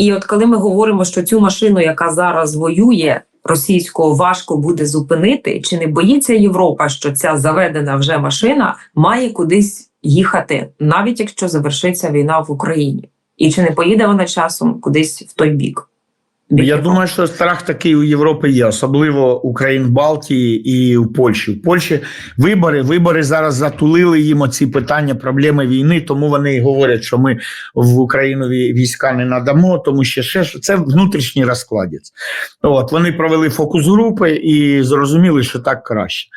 І от коли ми говоримо, що цю машину, яка зараз воює, російського важко буде зупинити, чи не боїться Європа, що ця заведена вже машина має кудись їхати, навіть якщо завершиться війна в Україні? І чи не поїде вона часом кудись в той бік? Бік Я думаю, що страх такий у Європи є, особливо у країн Балтії і в Польщі. В Польщі вибори, вибори зараз затулили їм оці питання, проблеми війни. Тому вони говорять, що ми в Україну війська не надамо, тому що ще це внутрішній розкладець. От вони провели фокус групи і зрозуміли, що так краще.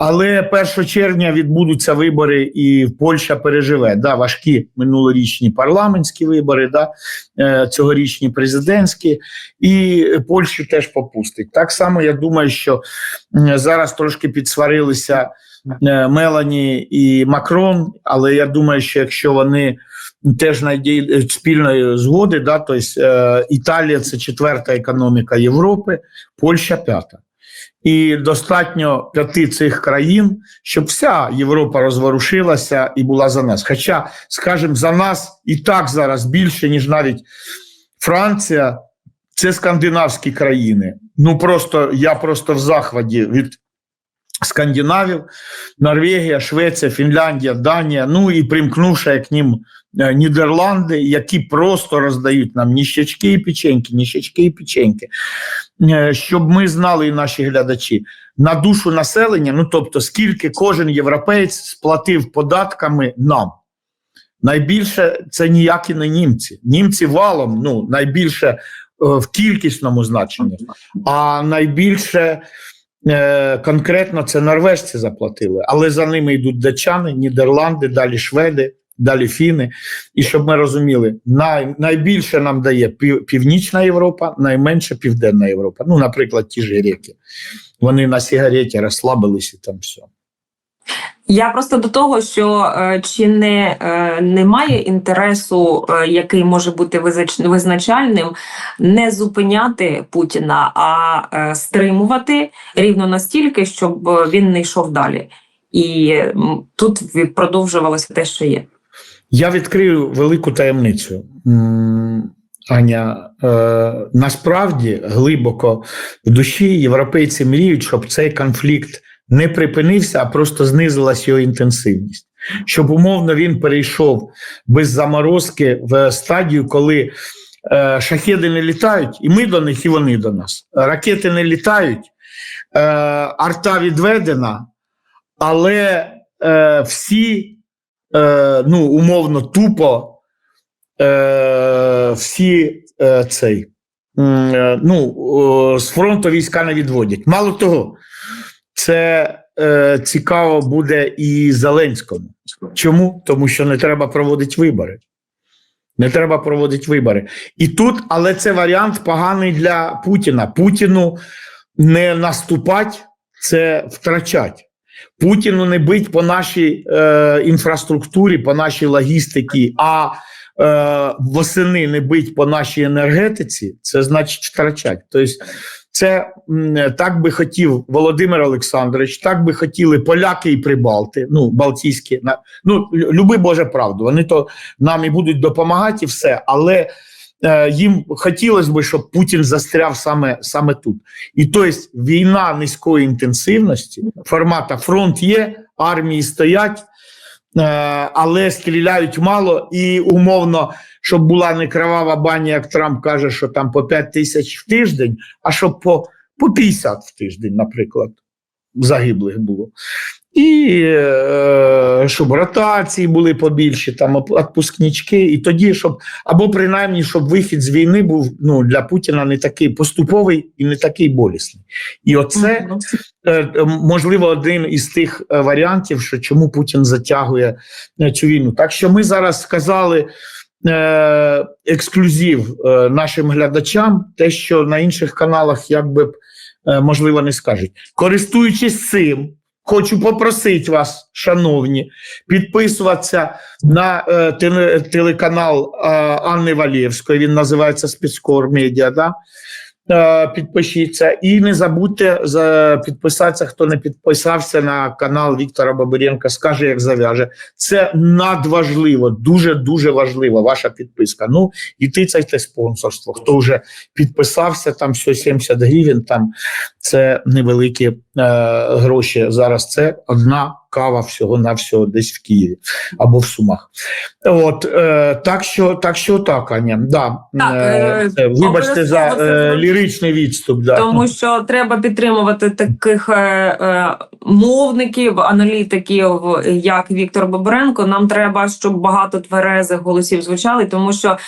Але 1 червня відбудуться вибори, і Польща переживе да, важкі минулорічні парламентські вибори, да, е, цьогорічні президентські і Польщу теж попустить. Так само я думаю, що зараз трошки підсварилися е, Мелані і Макрон, але я думаю, що якщо вони теж знайдуть спільної згоди, да, тобто Італія це четверта економіка Європи, Польща п'ята. І достатньо п'яти цих країн, щоб вся Європа розворушилася і була за нас. Хоча, скажімо, за нас і так зараз більше, ніж навіть Франція, це скандинавські країни. Ну просто я просто в захваті від скандинавів, Норвегія, Швеція, Фінляндія, Данія, ну і примкнувши к ним Нідерланди, які просто роздають нам ніщачки і печеньки, ніщачки і печеньки. Е, Щоб ми знали і наші глядачі на душу населення, ну тобто, скільки кожен європеєць сплатив податками нам. Найбільше це ніякі не німці. Німці валом, ну найбільше е, в кількісному значенні, а найбільше е, конкретно це норвежці заплатили. Але за ними йдуть датчани, Нідерланди, далі Шведи, далі Фіни. І щоб ми розуміли, най, найбільше нам дає пів, Північна Європа, найменше Південна Європа. Ну, наприклад, ті ж греки. Вони на сигареті розслабилися там все. Я просто до того, що е, чи не е, немає інтересу, е, який може бути визнач- визначальним, не зупиняти Путіна, а стримувати рівно настільки, щоб він не йшов далі. І тут продовжувалося те, що є. Я відкрию велику таємницю. Аня, е, насправді глибоко в душі європейці мріють, щоб цей конфлікт не припинився, а просто знизилась його інтенсивність. Щоб умовно він перейшов без заморозки в стадію, коли е, шахеди не літають, і ми до них, і вони до нас. Ракети не літають, е, арта відведена, але е, всі е, ну, умовно, тупо е, всі е, цей, е, ну, з фронту війська не відводять. Мало того, це е, цікаво буде і Зеленському. Чому? Тому що не треба проводити вибори. Не треба проводити вибори. І тут, але це варіант поганий для Путіна. Путіну не наступати, це втрачать. Путіну не бить по нашій е, інфраструктурі, по нашій логістиці, а е, восени не бить по нашій енергетиці, це значить втрачать. Тобто, це так би хотів Володимир Олександрович, так би хотіли поляки і прибалти, ну, Балтійські, ну, люби Боже правду. Вони то нам і будуть допомагати, і все, але їм хотілося б, щоб Путін застряв саме, саме тут. І тобто війна низької інтенсивності, формата фронт є, армії стоять, е, але стріляють мало і умовно, щоб була не кровава баня, як Трамп каже, що там по 5 тисяч в тиждень, а щоб по, по 50 в тиждень, наприклад, загиблих було. І е, щоб ротації були побільші, там відпускнички, і тоді, щоб або принаймні, щоб вихід з війни був ну, для Путіна не такий поступовий і не такий болісний. І оце е, е, можливо один із тих варіантів, що чому Путін затягує цю війну. Так що ми зараз сказали ексклюзив нашим глядачам, те, що на інших каналах якби б, е, можливо не скажуть. Користуючись цим. Хочу попросити вас, шановні, підписуватися на е, телеканал е, Анни Валєвської. Він називається Спецкор Медіа. Да? Е, підпишіться. І не забудьте за підписатися, хто не підписався на канал Віктора Бабиренка, скаже, як зав'яже. Це надважливо, дуже дуже важливо. Ваша підписка. Ну і тицяйте спонсорство. Хто вже підписався, там все 70 гривень. Там це невеликі е, гроші. Зараз це одна кава всього на всього десь в Києві або в Сумах. От е, так що так, що так, Аня. Да, Так, е, це, вибачте за е, ліричний відступ. Да. Тому що треба підтримувати таких е, е, мовників, аналітиків, як Віктор Бобренко. Нам треба, щоб багато тверезих голосів звучали, тому що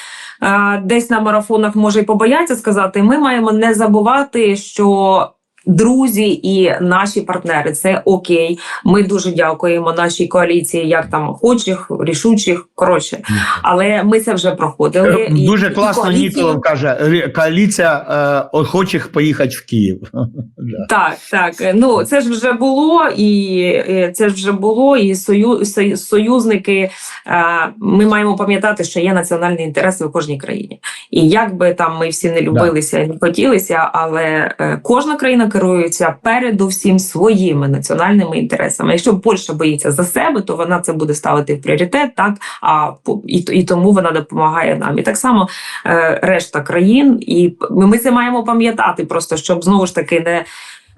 е, десь на марафонах може й побояться сказати. Ми маємо не забувати, що. Друзі і наші партнери, це окей. Ми дуже дякуємо нашій коаліції, як там охочих, рішучих. Коротше, але ми це вже проходили. Е, І- Дуже і класно коаліції- Ніколов каже, «Ре- коаліція е, охочих поїхати в Київ. Так, так. Ну це ж вже було, і це ж вже було, і сою, сою- союзники. е, Ми маємо пам'ятати, що є національні інтереси в кожній країні. І як би там ми всі не любилися і не хотілися, але е, кожна країна керується передусім своїми національними інтересами. Якщо Польща боїться за себе, то вона це буде ставити в пріоритет, так а і, і тому вона допомагає нам. І так само е, решта країн, і ми це маємо пам'ятати, просто щоб знову ж таки не.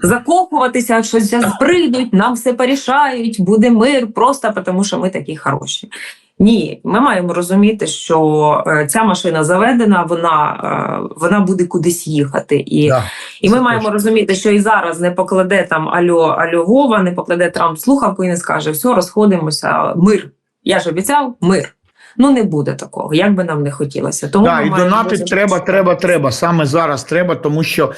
Закохуватися, що зараз прийдуть, нам все порішають, буде мир, просто тому що ми такі хороші. Ні, ми маємо розуміти, що е, ця машина заведена, вона, е, вона буде кудись їхати. І, Да. і ми маємо точно. розуміти, що і зараз не покладе там Альо, Альо Вова, не покладе Трамп слухавку і не скаже: все, розходимося, мир. Я ж обіцяв мир. Ну не буде такого, як би нам не хотілося. Тому Да, і маємо донати дуже- треба, треба, треба. Саме зараз треба, тому що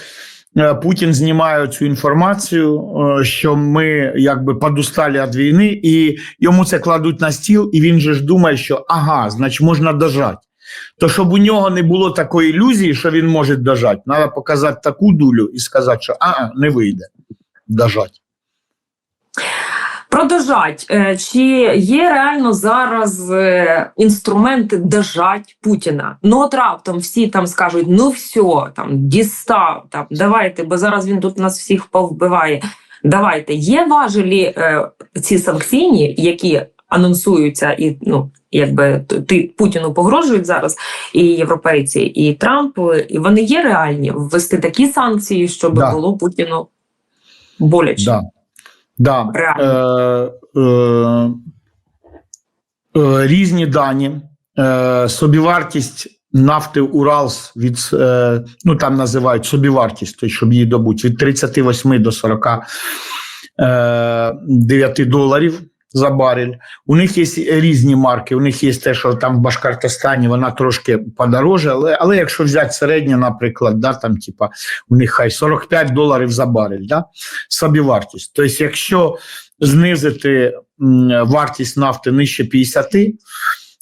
Путін знімає цю інформацію, е, що ми якби подустали від війни, і йому це кладуть на стіл, і він же ж думає, що ага, значить можна дожати. То щоб у нього не було такої ілюзії, що він може дожати, треба показати таку дулю і сказати, що а, не вийде дожати. Продовжать, Е, чи є реально зараз е, інструменти дожать Путіна? Ну от раптом всі там скажуть: ну все, там дістав, там давайте, бо зараз він тут нас всіх повбиває. Давайте є важелі е, ці санкційні, які анонсуються, і ну якби ти Путіну погрожують зараз, і європейці, і Трамп, і вони є реальні ввести такі санкції, щоб Да. було Путіну боляче. Да. Да. Е, е, е, різні дані, е, собівартість нафти Уралс від е, ну там називають собівартість, то, щоб її добути, від 38 до 49 доларів. За барель. У них є різні марки. У них є те, що там в Башкортостані вона трошки подороже, але, але якщо взяти середнє, наприклад, да, там, типа, у них хай 45 доларів за барель, да, собівартість. Тобто, якщо знизити вартість нафти нижче 50,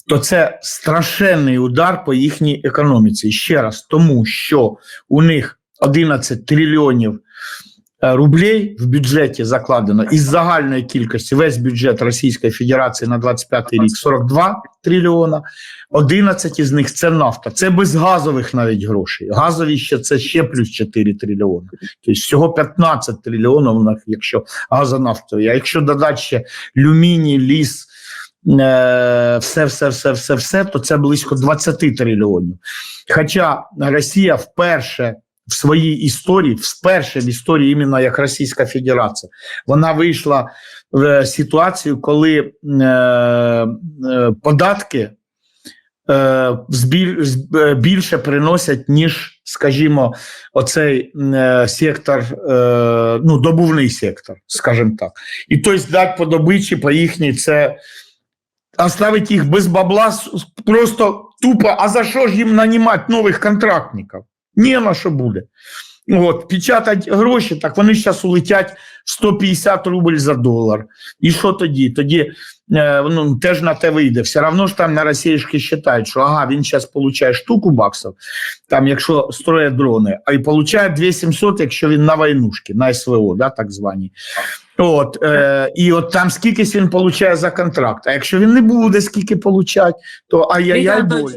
то це страшенний удар по їхній економіці. Ще раз, тому що у них 11 трильйонів рублей в бюджеті закладено із загальної кількості весь бюджет Російської Федерації на 25 рік 42 трильйона. 11 із них це нафта. Це без газових навіть грошей. Газові ще це ще плюс 4 трильйони. Тобто всього 15 трильйонів, у них, якщо газонафтові. А якщо додати ще люміній, ліс, е, все, все, все, все, все, то це близько 20 трильйонів. Хоча Росія вперше в своїй історії, вперше в історії, іменно як Російська Федерація, вона вийшла в ситуацію, коли е, е, податки е, е, більше приносять, ніж, скажімо, оцей е, сектор, е, ну, добувний сектор, скажімо так. І тобто дати по добичі, по їхній, це оставить їх без бабла, просто тупо, а за що ж їм нанімати нових контрактників? Ні на що буде. От, печатать гроші, так вони зараз улетять 150 рубль за долар. І що тоді? Тоді е, ну, теж на те вийде. Все одно ж там на росіяшки вважають, що ага, він зараз отримує штуку баксів, там, якщо строять дрони, а й отримує 2700, якщо він на войнушки, на СВО, да, так звані. От, е, і от там скільки він отримує за контракт. А якщо він не буде скільки получати, то ай-яй-яй. Анатолійович,